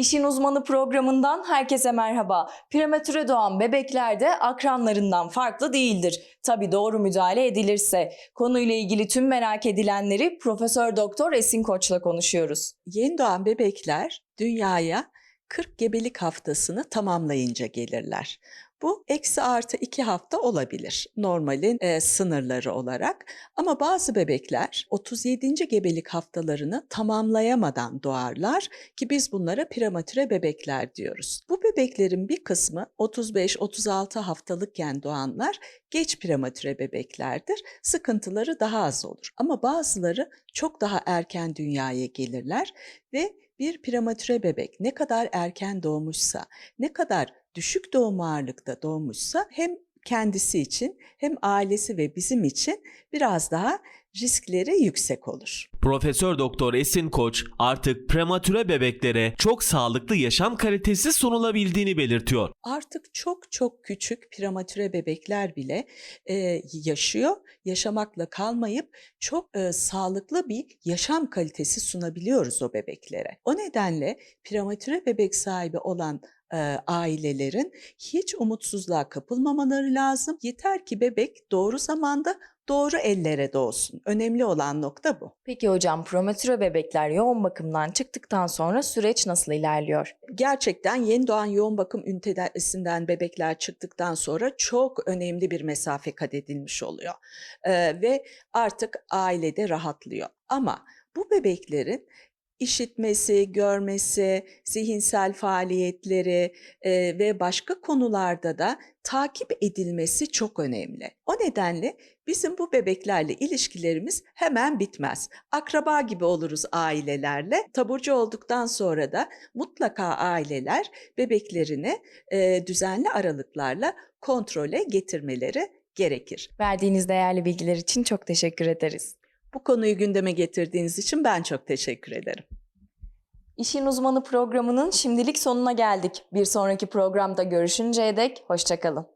İşin Uzmanı programından herkese merhaba. Prematüre doğan bebekler de akranlarından farklı değildir. Tabi doğru müdahale edilirse. Konuyla ilgili tüm merak edilenleri Profesör Doktor Esin Koç'la konuşuyoruz. Yeni doğan bebekler dünyaya 40 gebelik haftasını tamamlayınca gelirler. Bu eksi artı 2 hafta olabilir normalin e, sınırları olarak. Ama bazı bebekler 37. gebelik haftalarını tamamlayamadan doğarlar ki biz bunlara prematüre bebekler diyoruz. Bu bebeklerin bir kısmı 35-36 haftalıkken doğanlar geç prematüre bebeklerdir. Sıkıntıları daha az olur. Ama bazıları çok daha erken dünyaya gelirler ve bir prematüre bebek ne kadar erken doğmuşsa, ne kadar düşük doğum ağırlıkta doğmuşsa hem kendisi için hem ailesi ve bizim için biraz daha riskleri yüksek olur. Profesör Doktor Esin Koç artık prematüre bebeklere çok sağlıklı yaşam kalitesi sunulabildiğini belirtiyor. Artık çok çok küçük prematüre bebekler bile e, yaşıyor, yaşamakla kalmayıp çok e, sağlıklı bir yaşam kalitesi sunabiliyoruz o bebeklere. O nedenle prematüre bebek sahibi olan e, ailelerin hiç umutsuzluğa kapılmamaları lazım. Yeter ki bebek doğru zamanda doğru ellere doğsun. Önemli olan nokta bu. Peki hocam prematüre bebekler yoğun bakımdan çıktıktan sonra süreç nasıl ilerliyor? Gerçekten yeni doğan yoğun bakım ünitesinden bebekler çıktıktan sonra çok önemli bir mesafe kat edilmiş oluyor. Ee, ve artık ailede rahatlıyor. Ama bu bebeklerin işitmesi, görmesi, zihinsel faaliyetleri e, ve başka konularda da takip edilmesi çok önemli. O nedenle bizim bu bebeklerle ilişkilerimiz hemen bitmez. Akraba gibi oluruz ailelerle. Taburcu olduktan sonra da mutlaka aileler bebeklerini e, düzenli aralıklarla kontrole getirmeleri gerekir. Verdiğiniz değerli bilgiler için çok teşekkür ederiz. Bu konuyu gündeme getirdiğiniz için ben çok teşekkür ederim. İşin Uzmanı programının şimdilik sonuna geldik. Bir sonraki programda görüşünceye dek hoşçakalın.